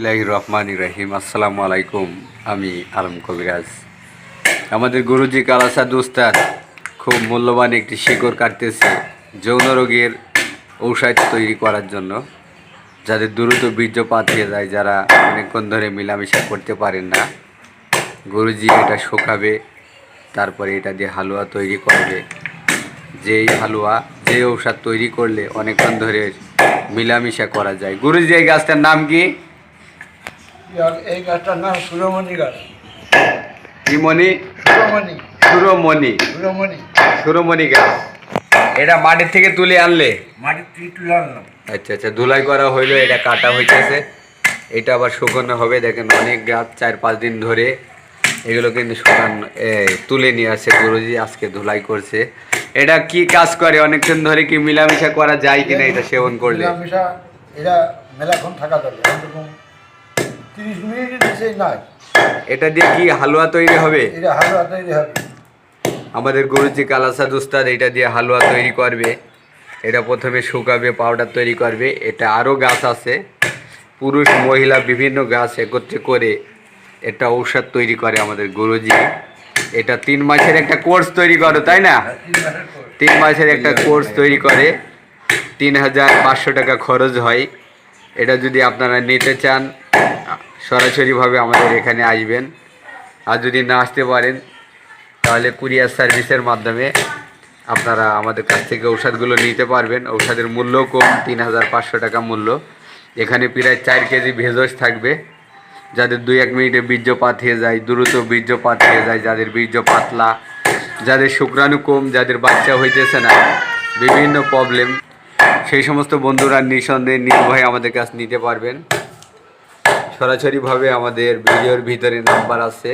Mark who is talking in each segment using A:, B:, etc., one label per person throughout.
A: ইলাহি রহমান রাহিম আসসালামু আলাইকুম আমি আলম কবিরাজ। আমাদের গুরুজি কালাসাদ উস্তাদ খুব মূল্যবান একটি শিকড় কাটতেছে যৌন রোগের ঔষধ তৈরি করার জন্য, যাদের দ্রুত বীর্যপাত হয়ে যায়, যারা অনেকক্ষণ ধরে মেলামেশা করতে পারেন না। গুরুজি এটা শুকাবে, তারপরে এটা দিয়ে হালুয়া তৈরি করবে। যেই হালুয়া যে ঔষধ তৈরি করলে অনেকক্ষণ ধরে মিলামিশা করা যায়। গুরুজি, এই গাছটার নাম কি?
B: এই গাছটার নাম সুরমণি গাছ।
A: ইমনি
B: সুরমণি।
A: সুরমণি।
B: সুরমণি।
A: সুরমণি গাছ। এটা মাটির থেকে তুলে আনলে?
B: মাটির থেকে তুলে আনলাম।
A: আচ্ছা আচ্ছা ধুলাই করা হইল এটা কাটা হইতেছে। এটা আবার শুকানো হবে দেখেন অনেক গাছ চার পাঁচ দিন ধরে। এগুলো কিন্তু শুকানো তুলে নিয়ে আসে গুরুজি আজকে ধুলাই করছে। এটা কি কাজ করে? অনেকক্ষণ ধরে কি মিলামিশা করা যায় কিনা এটা সেবন করলে?
B: মিলামিশা এরা মেলাক্ষণ থাকা এরকম তিরিশ মিনিটের নিচে নাই।
A: এটা দিয়ে কি হালুয়া তৈরি হবে?
B: এটা হালুয়া তৈরি হবে।
A: আমাদের গুরুজি কালাসাদ উস্তাদ এটা দিয়ে হালুয়া তৈরি করবে। এটা প্রথমে শুকাবে পাউডার তৈরি করবে। এটা আরও গাছ আছে। পুরুষ মহিলা বিভিন্ন গাছ একত্রে করে এটা ঔষধ তৈরি করে আমাদের গুরুজি। এটা তিন মাসের একটা কোর্স তৈরি করে তাই না?
B: তিন মাসের পর।
A: তিন মাসের একটা কোর্স তৈরি করে। তিন হাজার পাঁচশো টাকা খরচ হয়। এটা যদি আপনারা নিতে চান সরাসরিভাবে আমাদের এখানে আসবেন। আর যদি না আসতে পারেন, তাহলে কুরিয়ার সার্ভিসের মাধ্যমে আপনারা আমাদের কাছ থেকে ঔষধগুলো নিতে পারবেন। ঔষধের মূল্য কম, তিন হাজার পাঁচশো টাকা মূল্য। এখানে প্রায় চার কেজি ভেষজ থাকবে। যাদের দুই এক মিনিটে বীর্যপাত হয়ে যায়, দ্রুত বীর্যপাত হয়ে যায়, যাদের বীর্য পাতলা, যাদের শুক্রাণু কম, যাদের বাচ্চা হইতেছে না, বিভিন্ন প্রবলেম সেই সমস্ত বন্ধুরা নিঃসন্দেহে নির্ভয়ে আমাদের কাছ নিতে পারবেন। সরাসরিভাবে আমাদের ভিডিওর ভিতরে নাম্বার আছে।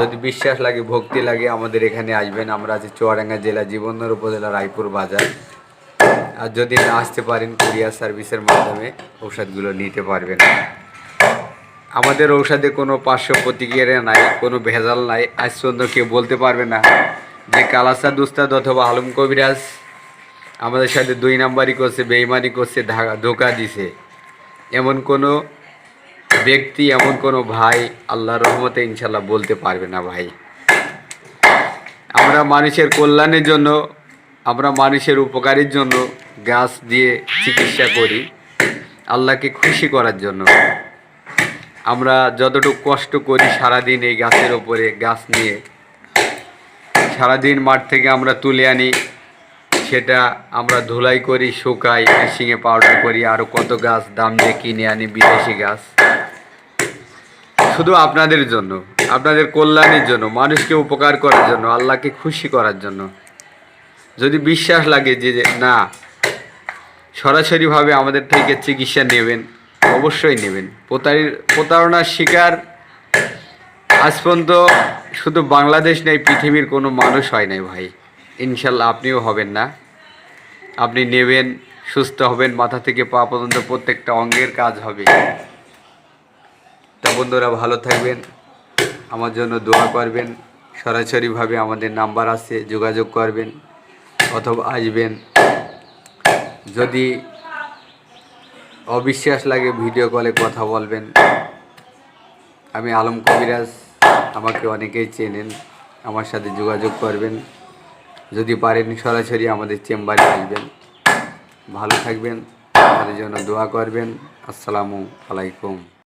A: যদি বিশ্বাস লাগে, ভক্তি লাগে, আমাদের এখানে আসবেন। আমরা আছি চুয়াডাঙ্গা জেলা জীবননগর উপজেলা রায়পুর বাজার। আর যদি না আসতে পারেন কুরিয়ার সার্ভিসের মাধ্যমে, ঔষধগুলো নিতে পারবেন। আমাদের ঔষধে কোনো পার্শ্ব প্রতিক্রিয়া নাই, কোনো ভেজাল নাই। আজ পর্যন্ত কেউ বলতে পারবে না যে কালাসাদ উস্তাদ অথবা আলম কবিরাজ আমাদের সাথে দুই নাম্বারই করছে, বেইমানি করছে ধোকা দিছে। এমন কোনো ব্যক্তি, এমন কোনো ভাই আল্লাহর রহমতে ইনশাল্লাহ বলতে পারবে না ভাই। আমরা মানুষের কল্যাণের জন্য, আমরা মানুষের উপকারের জন্য গাছ দিয়ে চিকিৎসা করি, আল্লাহকে খুশি করার জন্য। আমরা যতটুকু কষ্ট করি সারাদিন এই গাছের ওপরে গাছ নিয়ে, সারাদিন মাঠ থেকে আমরা তুলে আনি সেটা আমরা ধুলাই করি, শুকাই মেশিনে পাউডার করি আরও কত গাছ দাম দিয়ে কিনে আনি বিদেশি গাছ। শুধু আপনাদের জন্য, আপনাদের কল্যাণের জন্য, মানুষকে উপকার করার জন্য, আল্লাহকে খুশি করার জন্য। যদি বিশ্বাস লাগে যে যে না, সরাসরিভাবে আমাদের থেকে চিকিৎসা নেবেন, অবশ্যই নেবেন। প্রতারির, প্রতারণার শিকার আজ পর্যন্ত শুধু বাংলাদেশ নেই পৃথিবীর কোনো মানুষ হয় নাই ভাই। ইনশাল্লাহ আপনিও হবেন না। আপনি নেবেন, সুস্থ হবেন, মাথা থেকে পা পর্যন্ত প্রত্যেকটা অঙ্গের কাজ হবে। তা বন্ধুরা ভালো থাকবেন, আমার জন্য দোয়া করবেন, সরাসরিভাবে আমাদের নাম্বার আছে, যোগাযোগ করবেন অথবা আসবেন। যদি অবিশ্বাস লাগে ভিডিও কলে কথা বলবেন, আমি আলম কবিরাজ, আমাকে অনেকেই চেনেন, আমার সাথে যোগাযোগ করবেন। যদি পারেন সরাসরি আমাদের চেম্বারে আসবেন। ভালো থাকবেন আমাদের জন্য দোয়া করবেন। আসসালামু আলাইকুম।